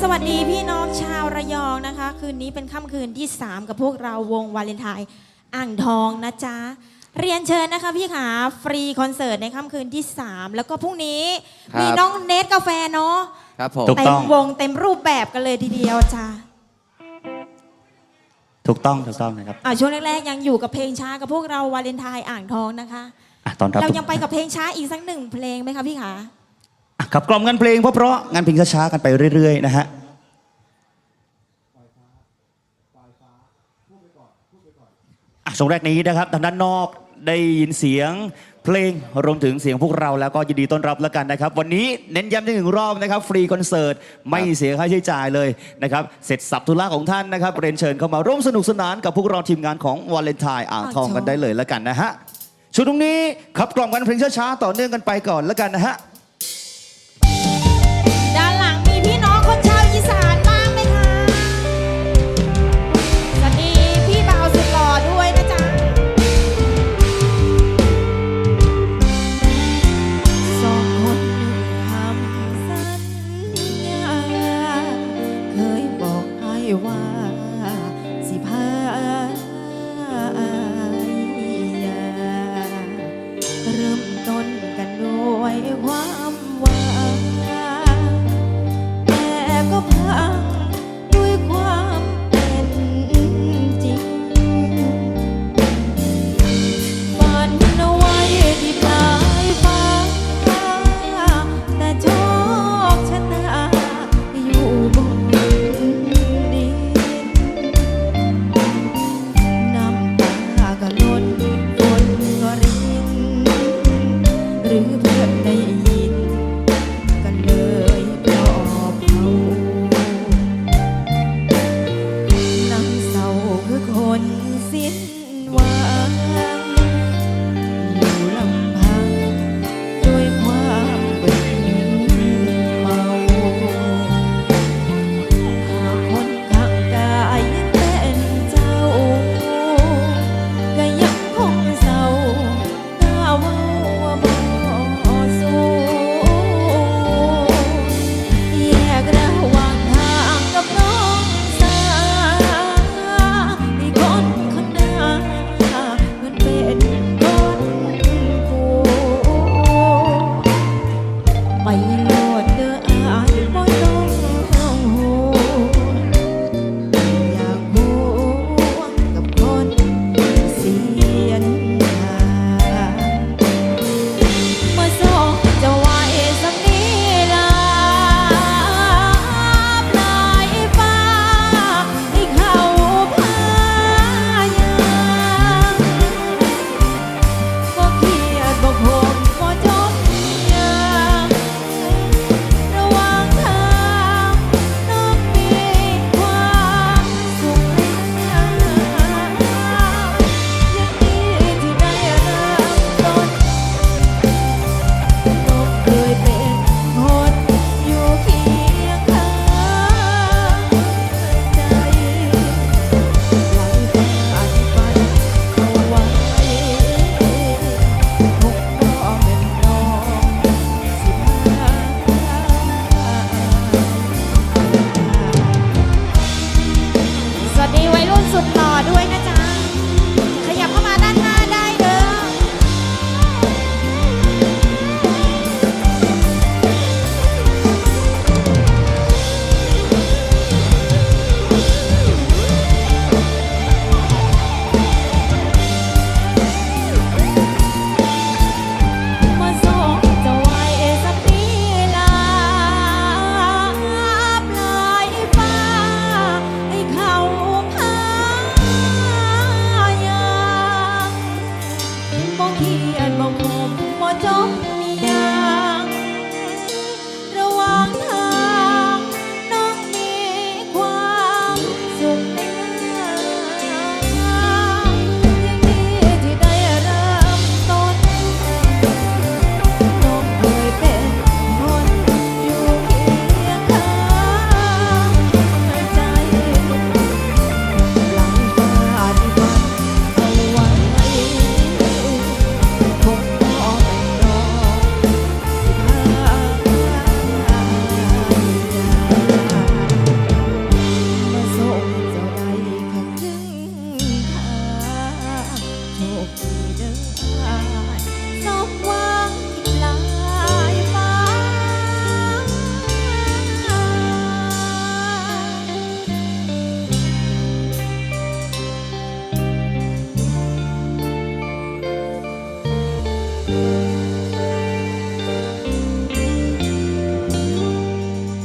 สวัสดีพี่น้องชาวระยองนะคะ คืนนี้เป็นค่ำคืนที่ 3 กับพวกเราวงวาเลนไทน์อ่างทองนะจ๊ะ เรียนเชิญนะคะพี่ขาฟรีคอนเสิร์ตในค่ำคืนที่ 3 แล้วก็พรุ่งนี้ครับ มีน้องเนทกาแฟเนาะครับผม ถูกเต็ต้มอง วงเต็มรูปแบบกันเลยทีเดียวจ้ะถูกต้องถูกต้องนะครับอะช่วงแรกๆยังอยู่กับเพลงช้ากับพวกเราวาเลนไทน์อ่างทองนะคะ อะตอนรับเรายังไปกับเพลงช้าอีกสักหนึ่งเพลงไหมคะพี่ขาอะ ขับกล่อมงานเพลงเพราะๆงานเพลงช้าๆกันไปเรื่อยๆนะฮะอะช่วงแรกนี้นะครับทางด้านนอกได้ยินเสียงเพลงรวมถึงเสียงพวกเราแล้วก็ยินดีต้อนรับแล้วกันนะครับ วันนี้เน้นย้ำอีกหนึ่งรอบนะครับ ฟรีคอนเสิร์ต ไม่เสียค่าใช้จ่ายเลยนะครับเสร็จสับธุระของท่านนะครับเรียนเชิญเข้ามาร่วมสนุกสนานกับพวกเราทีมงานของวาเลนไทน์อ่างทองกันได้เลยแล้วกันนะฮะช่วงตรงนี้ขับกล่อมกันเพลงช้าๆต่อเนื่องกันไปก่อนแล้วกันนะฮะ 泪花。see. วัยรุ่นสุดหล่อด้วยนะจ๊ะ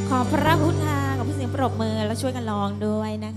ขอพระคุณค่ะกับผู้เสียงปรบมือแล้ช่วยกันลองด้วยนะคะ